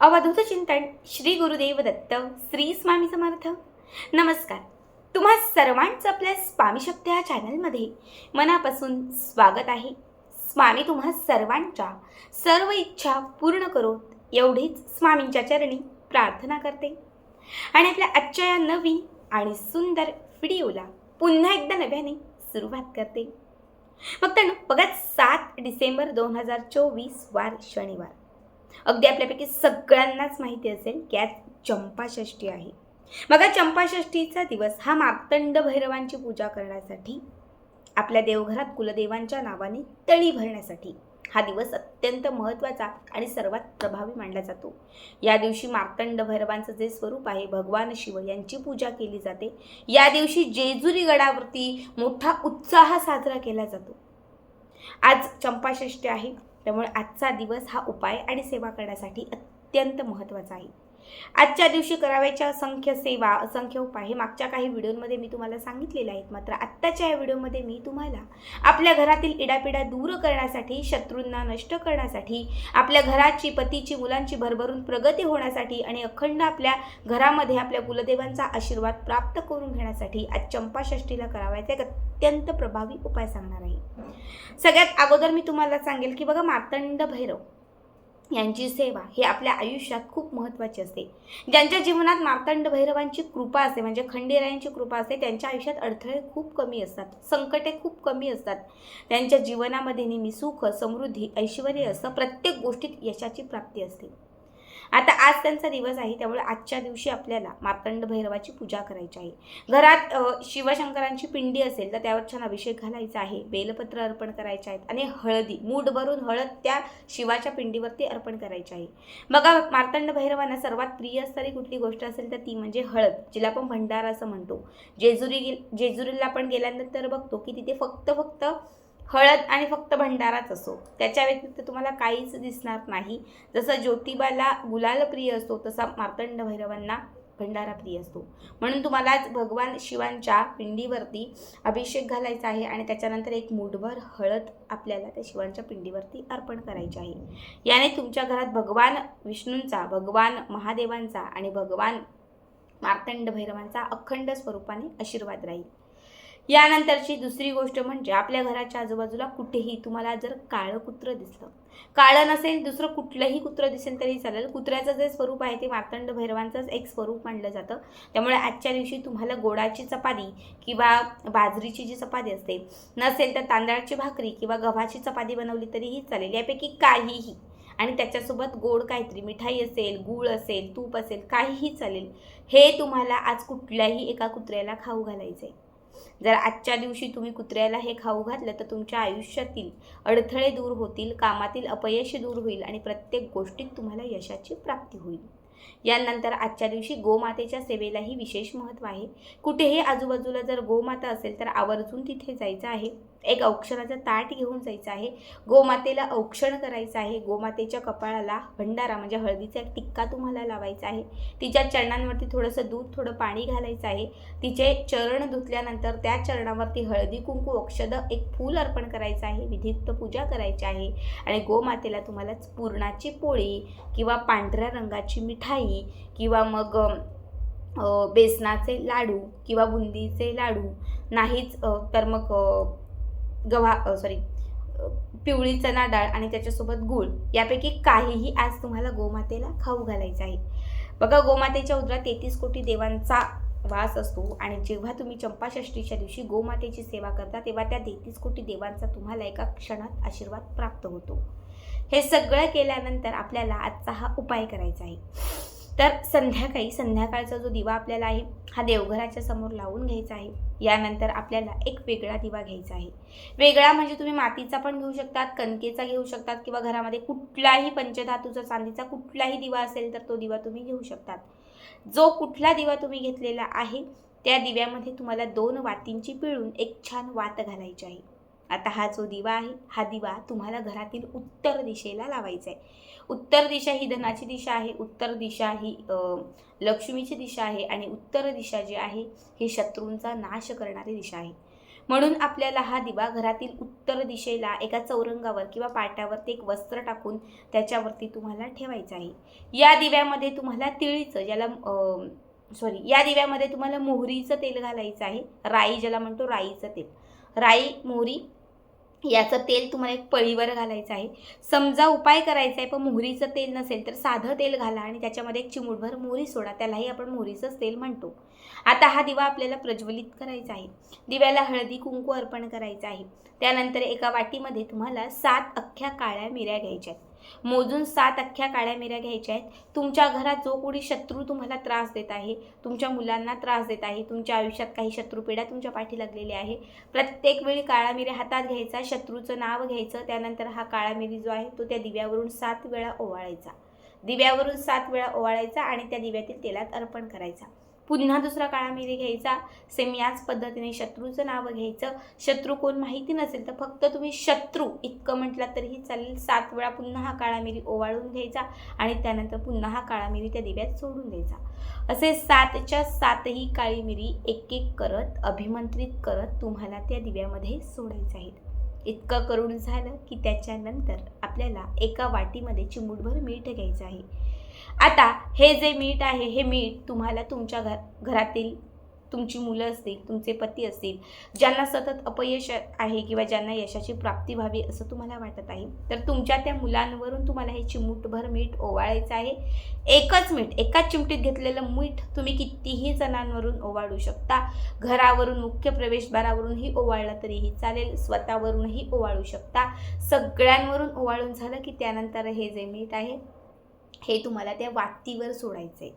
अवधूत चिंतन श्री गुरुदेव दत्त श्री स्वामी समर्थ. नमस्कार. तुम्हा सर्वांचं आपल्या स्वामी शक्ती या चॅनलमध्ये मनापासून स्वागत आहे. स्वामी तुम्हा सर्वांच्या सर्व इच्छा पूर्ण करोत एवढीच स्वामींच्या चरणी प्रार्थना करते. आणि आपल्या आजच्या या नवीन आणि सुंदर व्हिडिओला पुन्हा एकदा नव्याने सुरुवात करते. मग बघा सात डिसेंबर दोन हजार चोवीस वार शनिवार. अगदी आपल्यापैकी सगळ्यांनाच माहिती असेल की आज चंपाषष्ठी आहे. मग चंपाषष्ठीचा दिवस हा मार्तंड भैरवांची पूजा करण्यासाठी आपल्या देवघरात कुलदेवांच्या नावाने तळी भरण्यासाठी हा दिवस अत्यंत महत्त्वाचा आणि सर्वात प्रभावी मानला जातो. या दिवशी मार्तंड भैरवांचं जे स्वरूप आहे भगवान शिव यांची पूजा केली जाते. या दिवशी जेजुरी गडावरती मोठा उत्साह साजरा केला जातो. आज चंपाषष्ठी आहे. त्यामुळे आजचा दिवस हा उपाय आणि सेवा करण्यासाठी अत्यंत महत्त्वाचा आहे. आजच्या दिवशी करावयाच्या असंख्य सेवा असंख्य उपाय हे मागच्या काही व्हिडिओमध्ये मी तुम्हाला सांगितलेले आहेत. मात्र आत्ताच्या या व्हिडिओमध्ये मी तुम्हाला आपल्या घरातील इडापिडा दूर करण्यासाठी शत्रूंना नष्ट करण्यासाठी आपल्या घराची पतीची मुलांची भरभरून प्रगती होण्यासाठी आणि अखंड आपल्या घरामध्ये आपल्या कुलदेवांचा आशीर्वाद प्राप्त करून घेण्यासाठी आज चंपाषष्ठीला करावयाचा एक अत्यंत प्रभावी उपाय सांगणार आहे. सगळ्यात अगोदर मी तुम्हाला सांगेल की बघा मातंड भैरव यांची सेवा ही आपल्या आयुष्यात खूप महत्त्वाची असते. ज्यांच्या जीवनात मार्तंड भैरवांची कृपा असते म्हणजे खंडेरायांची कृपा असते त्यांच्या आयुष्यात अडथळे खूप कमी असतात संकटे खूप कमी असतात. त्यांच्या जीवनामध्ये नेहमी सुख समृद्धी ऐश्वर असं प्रत्येक गोष्टीत यशाची प्राप्ती असते. आता आज त्यांचा दिवस आहे त्यामुळे आजच्या दिवशी आपल्याला मार्तंड भैरवाची पूजा करायची आहे. घरात शिवशंकरांची पिंडी असेल तर त्यावर छान अभिषेक घालायचा आहे बेलपत्र अर्पण करायचे आहेत आणि हळदी मूठ भरून हळद त्या शिवाच्या पिंडीवरती अर्पण करायची आहे. बघा मार्तंड भैरवांना सर्वात प्रिय असणारी कुठली गोष्ट असेल तर ती म्हणजे हळद जिला आपण भंडारा असं म्हणतो. जेजुरी गे- जेजुरीला आपण गेल्यानंतर बघतो की तिथे फक्त फक्त हळद आणि फक्त भंडाराच असो. त्याच्या व्यतिरिक्त तुम्हाला काहीच दिसणार नाही. जसं ज्योतिबाला गुलाल प्रिय असतो तसा मार्तंड भैरवांना भंडारा प्रिय असतो. म्हणून तुम्हाला आज भगवान शिवांच्या पिंडीवरती अभिषेक घालायचा आहे आणि त्याच्यानंतर एक मूठभर हळद आपल्याला त्या शिवांच्या पिंडीवरती अर्पण करायची आहे. याने तुमच्या घरात भगवान विष्णूंचा भगवान महादेवांचा आणि भगवान मार्तंड भैरवांचा अखंड स्वरूपाने आशीर्वाद राहील. यानंतरची दुसरी गोष्ट म्हणजे आपल्या घराच्या आजूबाजूला कुठेही तुम्हाला जर काळं कुत्रं दिसलं काळं नसेल दुसरं कुठलंही कुत्रं दिसेल तरी चालेल. कुत्र्याचं जे स्वरूप आहे ते मार्तंड भैरवांचंच एक स्वरूप मानलं जातं. त्यामुळे आजच्या दिवशी तुम्हाला गोडाची चपाती किंवा बाजरीची जी चपाती असते नसेल तर तांदळाची भाकरी किंवा गव्हाची चपाती बनवली तरीही चालेल. यापैकी काहीही आणि त्याच्यासोबत गोड काहीतरी मिठाई असेल गूळ असेल तूप असेल काहीही चालेल. हे तुम्हाला आज कुठल्याही एका कुत्र्याला खाऊ घालायचं आहे जर आजच्या दिवशी तुम्ही कुत्र्याला हे खाऊ घातलं तर तुमच्या आयुष्यातील अडथळे दूर होतील कामातील अपयश दूर होईल आणि प्रत्येक गोष्टीत तुम्हाला यशाची प्राप्ती होईल. यानंतर आजच्या दिवशी गोमातेच्या सेवेलाही विशेष महत्त्व आहे. कुठेही आजूबाजूला जर गोमाता असेल तर आवर्जून तिथे जायचं आहे. एक औक्षणाचा ताट घेऊन जायचं आहे. गोमातेला औक्षण करायचं आहे. गोमातेच्या कपाळाला भंडारा म्हणजे हळदीचा एक टिक्का तुम्हाला लावायचा आहे. तिच्या चरणांवरती थोडंसं दूध थोडं पाणी घालायचं आहे. तिचे चरण धुतल्यानंतर त्या चरणावरती हळदी कुंकू औषध एक फूल अर्पण करायचं आहे. विधियुक्त पूजा करायची आहे. आणि गोमातेला तुम्हाला पूर्णाची पोळी किंवा पांढऱ्या रंगाची मिठाई किंवा मग बेसनाचे लाडू किंवा बुंदीचे लाडू नाहीच तर मग गव्हा सॉरी पिवळी चणा डाळ आणि त्याच्यासोबत गूळ यापैकी काहीही आज तुम्हाला गोमातेला खाऊ घालायचं आहे. बघा गोमातेच्या उदरात तेहतीस कोटी देवांचा वास असतो आणि जेव्हा तुम्ही चंपाषष्टीच्या दिवशी गोमातेची सेवा करता तेव्हा त्या तेहतीस कोटी देवांचा तुम्हाला एका क्षणात आशीर्वाद प्राप्त होतो. हे सगळं केल्यानंतर आपल्याला आजचा हा उपाय करायचा आहे. तर संध्याकाळी संध्याकाळचा जो दिवा आपल्याला आहे हा देवघराच्या समोर लावून घ्यायचा आहे. यानंतर आपल्याला एक वेगळा दिवा घ्यायचा आहे. वेगळा म्हणजे तुम्ही मातीचा पण घेऊ शकतात कणकेचा घेऊ शकतात किंवा घरामध्ये कुठलाही पंचधातूचा चांदीचा कुठलाही दिवा असेल तर तो दिवा तुम्ही घेऊ शकतात. जो कुठला दिवा तुम्ही घेतलेला आहे त्या दिव्यामध्ये तुम्हाला दोन वातींची पिळून एक छान वात घालायची आहे. आता हा जो दिवा आहे हा दिवा तुम्हाला घरातील उत्तर दिशेला लावायचा आहे. उत्तर दिशा ही धनाची दिशा आहे उत्तर दिशा ही लक्ष्मीची दिशा आहे आणि उत्तर दिशा जी आहे ही शत्रूंचा नाश करणारी दिशा आहे. म्हणून आपल्याला हा दिवा घरातील उत्तर दिशेला एका चौरंगावर किंवा पाट्यावरती एक वस्त्र टाकून त्याच्यावरती तुम्हाला ठेवायचं आहे. या दिव्यामध्ये तुम्हाला तिळीचं ज्याला सॉरी या दिव्यामध्ये तुम्हाला मोहरीचं तेल घालायचं आहे. राई ज्याला म्हणतो राईचं तेल. राई मोहरी याचं तेल तुम्हाला एक पळीवर घालायचं आहे. समजा उपाय करायचा आहे पण मोहरीचं तेल नसेल तर साधं तेल घाला आणि त्याच्यामध्ये एक चिमूटभर मोहरी सोडा. त्यालाही आपण मोहरीचंच तेल म्हणतो. आता हा दिवा आपल्याला प्रज्वलित करायचा आहे. दिव्याला हळदी कुंकू अर्पण करायचं आहे. त्यानंतर एका वाटीमध्ये तुम्हाला सात अख्ख्या काळ्या मिऱ्या घ्यायच्या आहेत. मोजून सात अख्ख्या काळ्या मिऱ्या घ्यायच्या आहेत. तुमच्या घरात जो कोणी शत्रू तुम्हाला त्रास देत आहे तुमच्या मुलांना त्रास देत आहे तुमच्या आयुष्यात काही शत्रुपिढ्या तुमच्या पाठी लागलेल्या आहे. प्रत्येक वेळी काळा मिऱ्या हातात घ्यायचा शत्रूचं नाव घ्यायचं त्यानंतर हा काळा मिरी जो आहे तो त्या दिव्यावरून सात वेळा ओवाळायचा. दिव्यावरून सात वेळा ओवाळायचा आणि त्या दिव्यातील तेलात अर्पण करायचा. पुन्हा दुसरा काळा मिरी घ्यायचा. सेम याच पद्धतीने शत्रूचं नाव घ्यायचं. शत्रू कोण माहिती नसेल तर फक्त तुम्ही शत्रू इतकं म्हटलं तरीही चालेल. सात वेळा पुन्हा हा काळा मिरी ओवाळून घ्यायचा आणि त्यानंतर पुन्हा हा काळा मिरी त्या दिव्यात सोडून द्यायचा. असे सातच्या सातही काळी मिरी एक एक करत अभिमंत्रित करत तुम्हाला त्या दिव्यामध्ये सोडायचं आहेत इतकं करून झालं की त्याच्यानंतर आपल्याला एका वाटीमध्ये चिमूटभर मीठ घ्यायचं आहे. आता हे जे मीठ आहे हे मीठ तुम्हाला तुमच्या घर घरातील तुमची मुलं असतील तुमचे पती असतील ज्यांना सतत अपयश आहे किंवा ज्यांना यशाची प्राप्ती व्हावी असं तुम्हाला वाटत आहे तर तुमच्या त्या मुलांवरून तुम्हाला हे चिमूटभर मीठ ओवाळायचं आहे. एकच मीठ एकाच चिमटीत घेतलेलं मीठ तुम्ही कितीही जणांवरून ओवाळू शकता. घरावरून मुख्य प्रवेशद्वारावरूनही ओवाळलं तरीही चालेल स्वतःवरूनही ओवाळू शकता. सगळ्यांवरून ओवाळून झालं की त्यानंतर हे जे मीठ आहे हे तुम्हाला त्या वातीवर सोडायचं आहे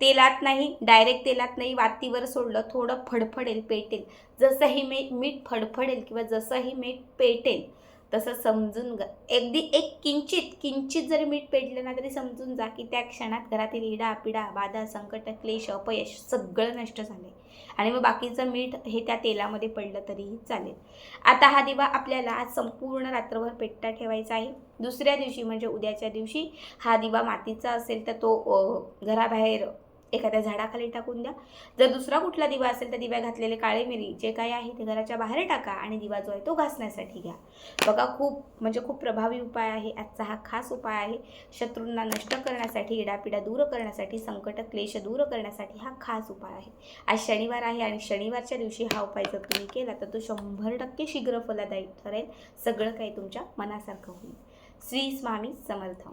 तेलात नाही डायरेक्ट तेलात नाही वातीवर सोडलं थोडं फडफडेल पेटेल. जसंही मी मीठ फडफडेल किंवा जसंही मीठ पेटेल तसं समजून ग अगदी एक किंचित किंचित जरी मीठ पेटलं ना तरी समजून जा की त्या क्षणात घरातील इडा पिडा बाधा संकट क्लेश अपयश सगळं नष्ट झालं आणि मग बाकीचं मीठ हे त्या तेलामध्ये पडलं तरीही चालेल. आता हा दिवा आपल्याला आज संपूर्ण रात्रभर पेटता ठेवायचा आहे. दुसऱ्या दिवशी म्हणजे उद्याच्या दिवशी हा दिवा मातीचा असेल तर तो घराबाहेर एखाद्या झाडाखाली टाकून द्या. जर दुसरा कुठला दिवा असेल तर दिव्या घातलेले काळे मिरी जे काही आहे ते घराच्या बाहेर टाका आणि दिवा जो आहे तो घासण्यासाठी घ्या. बघा खूप म्हणजे खूप प्रभावी उपाय आहे. आजचा हा खास उपाय आहे. शत्रूंना नष्ट करण्यासाठी इडापिडा दूर करण्यासाठी संकट क्लेश दूर करण्यासाठी हा खास उपाय आहे. आज शनिवार आहे आणि शनिवारच्या दिवशी हा उपाय जर तुम्ही केला तर तो शंभर टक्के शीघ्र फलदायी ठरेल. सगळं काही तुमच्या मनासारखं होईल. श्री स्वामी समर्थ.